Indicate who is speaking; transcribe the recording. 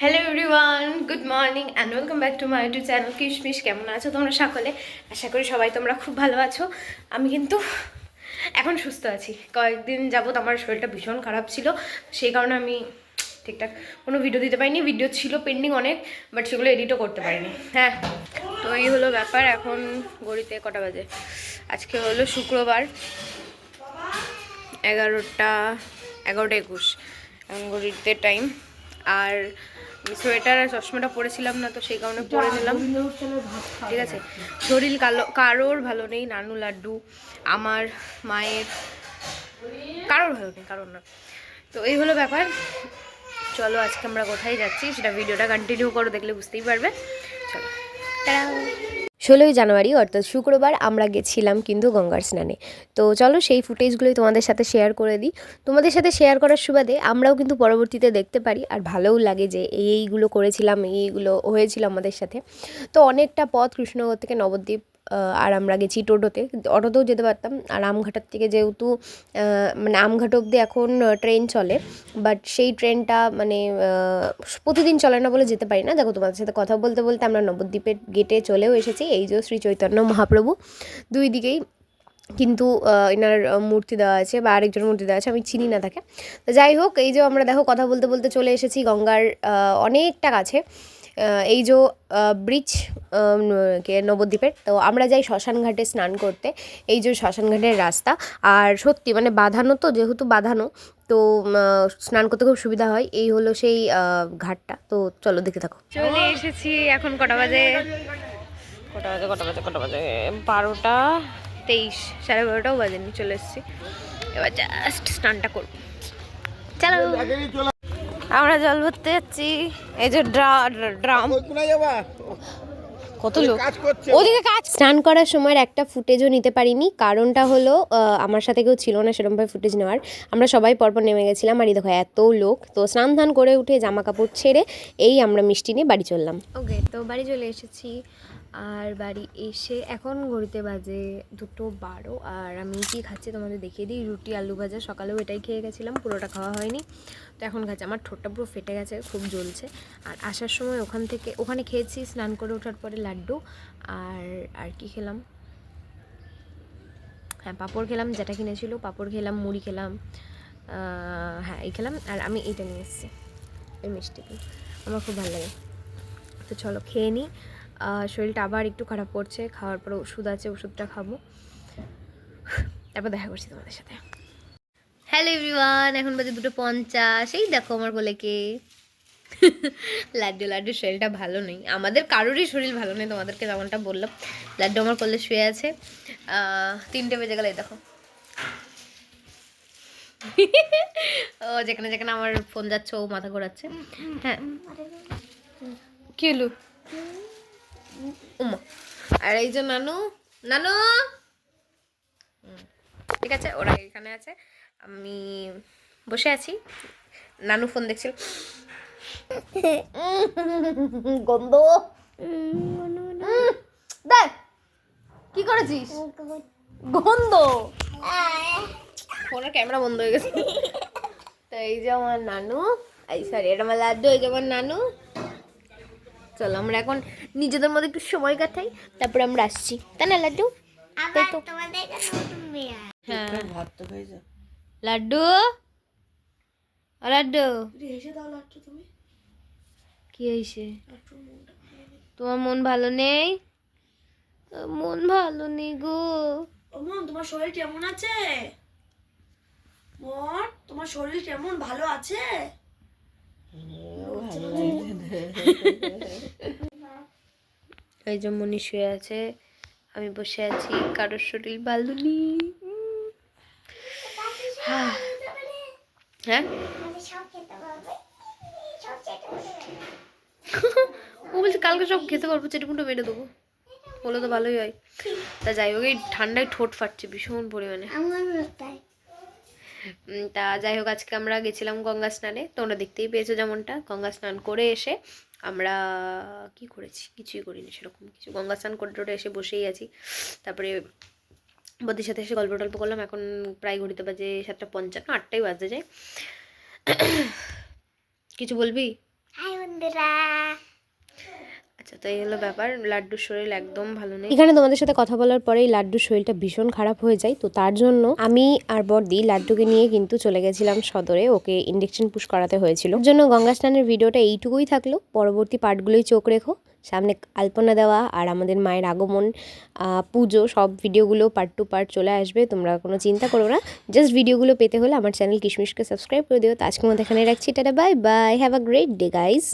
Speaker 1: Hello everyone good morning and welcome back to my YouTube channel Kishmish কেমন আছো তোমরা সকলে? আশা করি সবাই তোমরা খুব ভালো আছো। আমি কিন্তু এখন সুস্থ আছি। কয়েকদিন যাবত আমার শরীরটা ভীষণ খারাপ ছিল, সেই কারণে আমি ঠিকঠাক কোনো ভিডিও দিতে পারিনি। ভিডিও ছিল পেন্ডিং অনেক বাট সেগুলো এডিটও করতে পারিনি। হ্যাঁ তো এই হলো ব্যাপার। এখন গড়িতে কটা বাজে? আজকে হলো শুক্রবার, এগারোটা এগারোটা একুশ। এখন ঘড়িতে টাইম আর সোয়েটার আর চশমাটা পরেছিলাম না তো সেই কারণে পরে নিলাম। ঠিক আছে। শরীর কালো কারোর ভালো নেই নানু লাড্ডু আমার মায়ের কারোর ভালো নেই কারোর না। তো এই হলো ব্যাপার। চলো আজকে আমরা কোথায় যাচ্ছি সেটা ভিডিওটা কন্টিনিউ করো দেখলে বুঝতেই পারবে। চলো। ষোলোই জানুয়ারি, অর্থাৎ শুক্রবার আমরা গেছিলাম কিন্তু গঙ্গার স্নানে। তো চলো সেই ফুটেজগুলোই তোমাদের সাথে শেয়ার করে দিই। তোমাদের সাথে শেয়ার করার সুবাদে আমরাও কিন্তু পরবর্তীতে দেখতে পারি আর ভালোও লাগে যে এই এইগুলো করেছিলাম এইগুলো হয়েছিল আমাদের সাথে। তো অনেকটা পথ কৃষ্ণনগর থেকে নবদ্বীপ আর আমরা গেছি টোটোতে। অটোতেও যেতে পারতাম। আর আমঘাটার থেকে যেহেতু মানে আমঘাট অবধি এখন ট্রেন চলে। বাট সেই ট্রেনটা মানে প্রতিদিন চলে না বলে যেতে পারি না। দেখো, তোমাদের সাথে কথা বলতে বলতে আমরা নবদ্বীপের গেটে চলেও এসেছি। এই যে শ্রী চৈতন্য মহাপ্রভু। দুই দিকেই কিন্তু এনার মূর্তি দেওয়া আছে বা আরেকজন মূর্তি দেওয়া আছে, আমি চিনি না তাকে। তো যাই হোক, এই যে আমরা দেখো, কথা বলতে বলতে চলে এসেছি গঙ্গার অনেকটা কাছে। এই যে ব্রিজ কে নবদ্বীপের তো আমরা যাই শ্মশান ঘাটে স্নান করতে। এই যে শ্মশান ঘাটের রাস্তা আর সত্যি মানে বাঁধানো তো যেহেতু বাঁধানো তো স্নান করতে খুব সুবিধা হয়। এই হলো সেই ঘাটটা। তো চলো দেখতে থাকো। চলে এসেছি এখন কটা বাজে? কটা বাজে কটা বাজে কটা বাজে? বারোটা তেইশ সাড়ে বারোটাও বাজেনি চলে এসেছি। এবার জাস্ট স্নানটা করব। চলো। আমরা জল ভরতে যাচ্ছি। এই যে ড্রাম। কত লোক? ওদিকে কাজ। স্নান করার সময় একটা ফুটেজও নিতে পারিনি। কারণটা হলো আমার সাথে কেউ ছিল না সেরকমভাবে ফুটেজ নেওয়ার। আমরা সবাই পরপর নেমে গেছিলাম আর এই দেখো এত লোক। তো স্নান ধান করে উঠে জামা কাপড় ছেড়ে এই আমরা মিষ্টি নিয়ে বাড়ি চললাম। ওকে তো বাড়ি চলে এসেছি। আর বাড়ি এসে এখন ঘড়িতে বাজে দুটো বারো। আর আমি কি খাচ্ছি তোমাদের দেখিয়ে দিই। রুটি, আলু ভাজা, সকালেও এটাই খেয়ে গেছিলাম, পুরোটা খাওয়া হয়নি। তো এখন খাচ্ছি। আমার ঠোঁটটা পুরো ফেটে গেছে, খুব জ্বলছে। আর আসার সময় ওখান থেকে, ওখানে খেয়েছি স্নান করে ওঠার পরে লাড্ডু। আর আর কি খেলাম? হ্যাঁ পাঁপড় খেলাম, যেটা কিনেছিল, পাঁপড় খেলাম, মুড়ি খেলাম হ্যাঁ এই খেলাম। আর আমি এইটা নিয়ে এসেছি, এই মিষ্টিটি আমার খুব ভালো লাগে। তো চলো খেয়ে নিই। শরীরটা আবার একটু খারাপ করছে, খাওয়ার পর ওষুধ আছে, ওষুধটা খাব। তারপর দেখা করছি তোমাদের সাথে। হ্যালো এভরিওয়ান এখন বাজে দুটো পঞ্চাশ। এই দেখো আমার বলে কে লাড্ডু লাড্ডু শরীরটা ভালো নেই। আমাদের কারোরই শরীর ভালো নেই, তোমাদেরকে যেমনটা বললাম। লাড্ডু আমার কোলে শুয়ে আছে। তিনটে বেজে গেলে দেখো। ও, যেখানে যেখানে আমার ফোন যাচ্ছে, ও মাথা ঘোরাচ্ছে। হ্যাঁ। কি উমা। আর এই যে নানু নানু! ঠিক আছে, ওরা এখানে আছে। আমি বসে আছি। নানু ফোন দেখছিল। গন্ধ! দেখ, কি করেছিস? গন্ধ! ফোনের ক্যামেরা বন্ধ হয়ে গেছে। তো এই যে আমার নানু, এই সরি এটা আমার লাড্ডু, এই যে আমার নানু। চলো আমরা এখন নিজেদের মধ্যে একটু সময় কাটাই তারপরে আমরা আসছি। তাই না লাড্ডু? তাই তো। হ্যাঁ। লাড্ডু? লাড্ডু। কি হয়েছে? তোমার মন ভালো নেই? মন ভালো নেই গো।
Speaker 2: মন তোমার শরীর কেমন আছে? মন তোমার শরীর কেমন? ভালো আছে?
Speaker 1: এই যে মনি শুয়ে আছে, আমি বসে আছি কারোর শরীর ভালো নেই। হ্যাঁ? ও বলছে, কালকে সব খেতে পারব চেটুকুটো মেরে দেবো। বলে তো ভালোই হয়। তা যাই হোক, এই ঠান্ডায় ঠোঁট ফাটছে, ভীষণ পরিমাণে। তা যাই হোক, আজকে আমরা গেছিলাম গঙ্গা স্নানে। তোমরা দেখতেই পেয়েছ যেমনটা। গঙ্গা স্নান করে এসে আমরা কি করেছি? কিছুই করিনি সেরকম কিছু। গঙ্গা স্নান করে টোরে এসে বসেই আছি। তারপরে বদির সাথে এসে গল্প টল্প করলাম। এখন প্রায় ঘড়িতে বাজে সাতটা পঞ্চান্ন, আটটাই বাজতে যায়। কিছু বলবি?
Speaker 3: বন্ধুরা।
Speaker 1: আচ্ছা তো এই হলো ব্যাপার। লাড্ডুর শরীর একদম ভালো নেই। এখানে তোমাদের সাথে কথা বলার পরেই লাড্ডুর শরীরটা ভীষণ খারাপ হয়ে যায়। তো তার জন্য আমি আর বর্দি লাড্ডুকে নিয়ে কিন্তু চলে গেছিলাম সদরে। ওকে ইঞ্জেকশন পুশ করাতে হয়েছিল। জন্য গঙ্গা স্নানের ভিডিওটা এইটুকুই থাকল। পরবর্তী পার্টগুলোই চোখ রেখো। সামনে আলপনা দেওয়া আর আমাদের মায়ের আগমন পুজো সব ভিডিওগুলো পার্ট টু পার্ট চলে আসবে। তোমরা কোনো চিন্তা করো না। জাস্ট ভিডিওগুলো পেতে হলে আমার চ্যানেল কিশমিশকে সাবস্ক্রাইব করে দিও। তো আজকের মতো এখানে রাখছি। Tata bye bye have a great day guys